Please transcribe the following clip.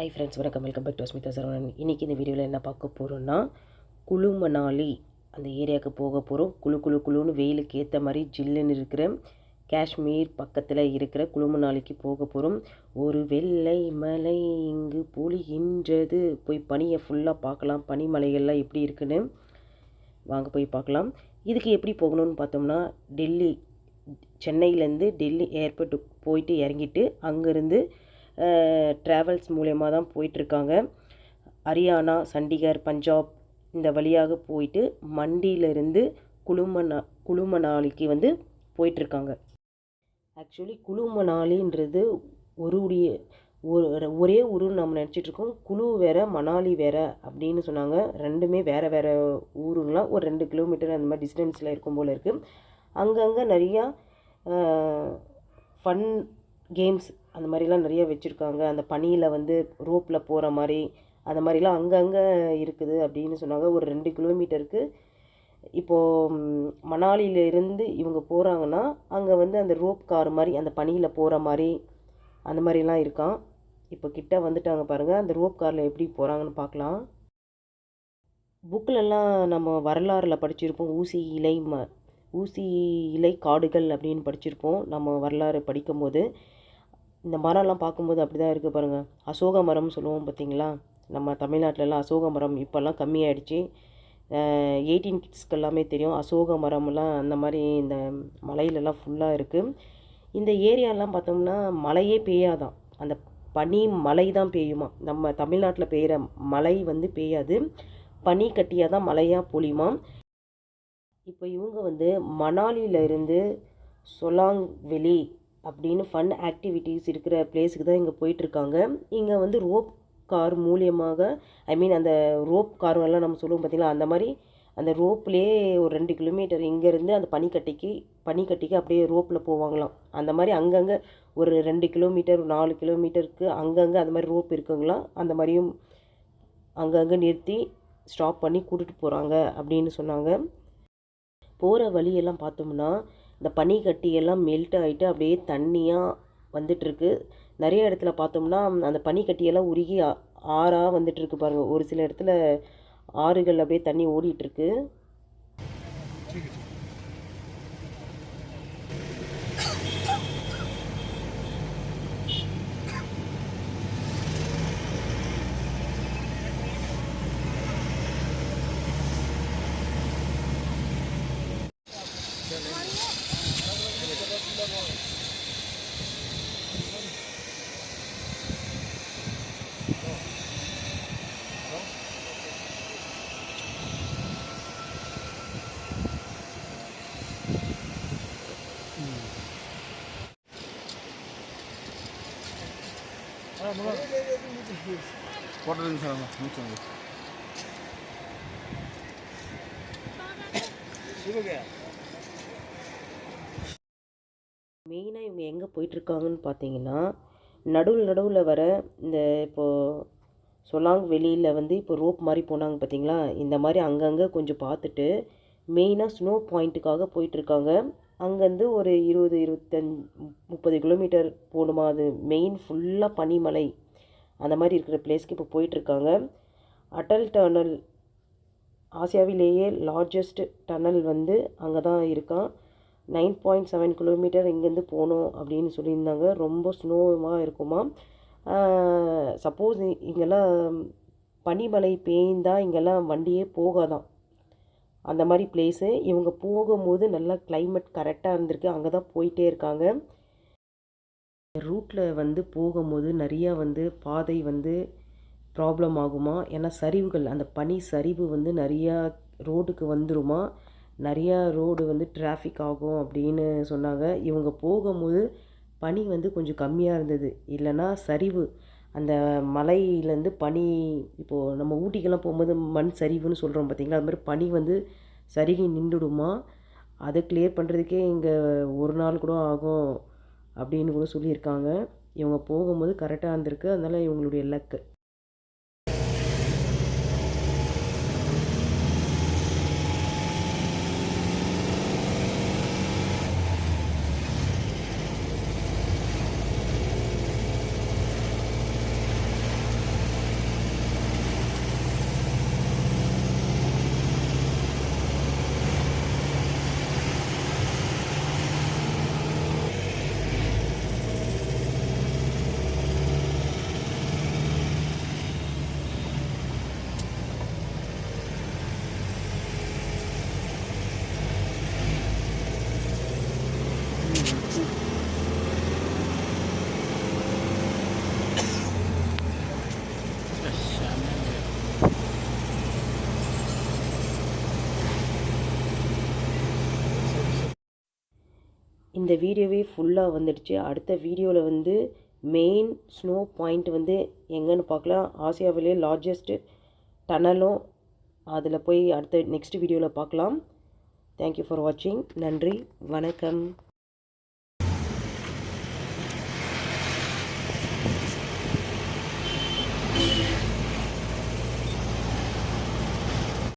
High friends வணக்கம். Welcome back to Smitha Saravanan இன்றைக்கி இந்த வீடியோவில் என்ன பார்க்க போகிறோன்னா குழுமணாலி அந்த ஏரியாவுக்கு போக போகிறோம் குழு குழு குழுன்னு வெயிலுக்கு ஏற்ற மாதிரி ஜில்லுன்னு இருக்கிற காஷ்மீர் பக்கத்தில் இருக்கிற குழுமணாலிக்கு போக போகிறோம் ஒரு வெள்ளை மலை இங்கு பொழிகின்றது. போய் பனியை ஃபுல்லாக பார்க்கலாம். பனிமலைகள்லாம் எப்படி இருக்குன்னு வாங்க போய் பார்க்கலாம். இதுக்கு எப்படி போகணும்னு பார்த்தோம்னா டெல்லி சென்னையிலேருந்து டெல்லி ஏர்போர்ட்டுக்கு போயிட்டு இறங்கிட்டு அங்கேருந்து ட்ராவல்ஸ் மூலயமா தான் போயிட்டுருக்காங்க. ஹரியானா சண்டிகர் பஞ்சாப் இந்த வழியாக போயிட்டு மண்டியிலிருந்து குழுமனா குழுமணாலிக்கு வந்து போயிட்டுருக்காங்க. ஆக்சுவலி குழுமணாலின்றது ஒரு உடைய ஒரு ஒரே ஊருன்னு நம்ம நினச்சிட்ருக்கோம் குழு வேறு மணாலி வேறு அப்படின்னு சொன்னாங்க. ரெண்டுமே வேறு வேறு ஊருங்களாம் ஒரு ரெண்டு கிலோமீட்டர் அந்த மாதிரி டிஸ்டன்ஸில் இருக்கும் போல் இருக்குது அங்கங்கே நிறையா ஃபன் கேம்ஸ் அந்த மாதிரிலாம் நிறைய வச்சுருக்காங்க. அந்த பனியில் வந்து ரோப்பில் போகிற மாதிரி அந்த மாதிரிலாம் அங்கங்கே இருக்குது அப்படின்னு சொன்னாங்க. ஒரு ரெண்டு கிலோமீட்டருக்கு. இப்போது மணாலியிலேருந்து இவங்க போகிறாங்கன்னா அங்கே வந்து அந்த ரோப் கார் மாதிரி அந்த பனியில் போகிற மாதிரி அந்த மாதிரிலாம் இருக்கான் இப்போ கிட்ட வந்துட்டாங்க பாருங்கள் அந்த ரோப் காரில் எப்படி போகிறாங்கன்னு பார்க்கலாம். புக்கிலெல்லாம் நம்ம வரலாறில் படிச்சிருப்போம். ஊசி இலை ம ஊசி இலை காடுகள் அப்படின்னு படிச்சிருப்போம். நம்ம வரலாறு படிக்கும்போது. இந்த மரம்லாம் பார்க்கும்போது அப்படி தான் இருக்குது பாருங்கள் அசோக மரம்னு சொல்லுவோம் பார்த்தீங்களா? நம்ம தமிழ்நாட்டிலலாம் அசோக மரம் இப்போல்லாம் கம்மியாயிடுச்சு. எயிட்டீன் கிட்ஸ்க்கு எல்லாமே தெரியும். அசோக மரம்லாம் அந்த மாதிரி இந்த மலையிலலாம் ஃபுல்லாக இருக்குது இந்த ஏரியாலாம் பார்த்தோம்னா மழையே பெய்யாதான். அந்த பனி மழை தான் பெய்யுமா? நம்ம தமிழ்நாட்டில் பெய்கிற மழை வந்து பெய்யாது. பனி கட்டியாக தான் மழையாக பொழியுமா? இப்போ இவங்க வந்து மணாலியிலிருந்து சொலாங் வெளி அப்படின்னு ஃபன் ஆக்டிவிட்டீஸ் இருக்கிற பிளேஸுக்கு தான் இங்கே போயிட்டுருக்காங்க. இங்கே வந்து ரோப் கார் மூலியமாக ஐ மீன் அந்த ரோப் கார்லாம் நம்ம சொல்லுவோம் பார்த்திங்களா அந்த மாதிரி அந்த ரோப்லேயே ஒரு ரெண்டு கிலோமீட்டர் இங்கேருந்து அந்த பனிக்கட்டிக்கு பனிக்கட்டிக்கு அப்படியே ரோப்பில் போவாங்களாம். அந்த மாதிரி அங்கங்கே ஒரு ரெண்டு கிலோமீட்டர் நாலு கிலோமீட்டருக்கு அங்கங்கே அந்த மாதிரி ரோப் இருக்குங்களாம் அந்த மாதிரியும் அங்கங்கே நிறுத்தி ஸ்டாப் பண்ணி கூட்டிகிட்டு போகிறாங்க அப்படின்னு சொன்னாங்க. போகிற வழியெல்லாம் பார்த்தோம்னா இந்த பனிக்கட்டியெல்லாம் மெல்ட் ஆகிட்டு அப்படியே தண்ணியாக வந்துட்டுருக்கு. நிறைய இடத்துல பார்த்தோம்னா அந்த பனிக்கட்டியெல்லாம் உருகி ஆறாக வந்துட்டுருக்கு பாருங்கள் ஒரு சில இடத்துல ஆறுகள் அப்படியே தண்ணி ஓடிட்டுருக்கு. போட்டு நிமிஷம் நிமிஷம் சிவகையா மெயினாக இவங்க எங்கே போயிட்டுருக்காங்கன்னு பார்த்தீங்கன்னா நடுவில் நடுவில் வர இந்த இப்போது சொல்லாங் வெளியில் வந்து இப்போ ரோப் மாதிரி போனாங்க பார்த்தீங்களா இந்த மாதிரி அங்கங்கே கொஞ்சம் பார்த்துட்டு மெயினாக ஸ்னோ பாயிண்ட்டுக்காக போயிட்டுருக்காங்க. அங்கேருந்து ஒரு இருபது இருபத்தஞ்சு முப்பது கிலோமீட்டர் போகணுமா? அது மெயின் ஃபுல்லாக பனிமலை. அந்த மாதிரி இருக்கிற பிளேஸ்க்கு இப்போ போயிட்டுருக்காங்க. அட்டல் டனல் ஆசியாவிலேயே லார்ஜஸ்ட் டனல் வந்து அங்கே தான் இருக்கான். நைன் பாயிண்ட் செவன் கிலோமீட்டர் இங்கேருந்து போகணும் அப்படின்னு சொல்லியிருந்தாங்க. ரொம்ப ஸ்னோவாக இருக்குமா? சப்போஸ் இங்கெல்லாம் பனிமலை பெய்ந்தால் இங்கெல்லாம் வண்டியே போகாதான். அந்த மாதிரி பிளேஸு இவங்க போகும்போது நல்லா கிளைமேட் கரெக்டாக இருந்திருக்கு. அங்கே தான் போயிட்டே இருக்காங்க. ரூட்டில் வந்து போகும்போது நிறையா வந்து பாதை வந்து ப்ராப்ளம் ஆகுமா? ஏன்னா சரிவுகள் அந்த பனி சரிவு வந்து நிறையா ரோடுக்கு வந்துருமா? நிறையா ரோடு வந்து டிராஃபிக் ஆகும் அப்படின்னு சொன்னாங்க. இவங்க போகும்போது பனி வந்து கொஞ்சம் கம்மியாக இருந்தது. இல்லைன்னா சரிவு அந்த மலையிலேருந்து பனி இப்போது நம்ம ஊட்டிக்கெல்லாம் போகும்போது மண் சரிவுன்னு சொல்கிறோம் பார்த்தீங்களா? அது மாதிரி பனி வந்து சருகி நின்றுடுமா? அதை கிளியர் பண்ணுறதுக்கே இங்கே ஒரு நாள் கூட ஆகும் அப்படின்னு கூட சொல்லியிருக்காங்க. இவங்க போகும்போது கரெக்டாக இருந்திருக்கு. அதனால் இவங்களுடைய லக்கு இந்த வீடியோவே ஃபுல்லாக வந்துடுச்சு. அடுத்த வீடியோவில் வந்து மெயின் ஸ்னோ பாயிண்ட் வந்து எங்கேன்னு பார்க்கலாம். ஆசியாவிலே லார்ஜஸ்ட்டு டனலும் அதில் போய் அடுத்த நெக்ஸ்ட் வீடியோவில் பார்க்கலாம். தேங்க்யூ ஃபார் வாட்சிங் நன்றி. வணக்கம்.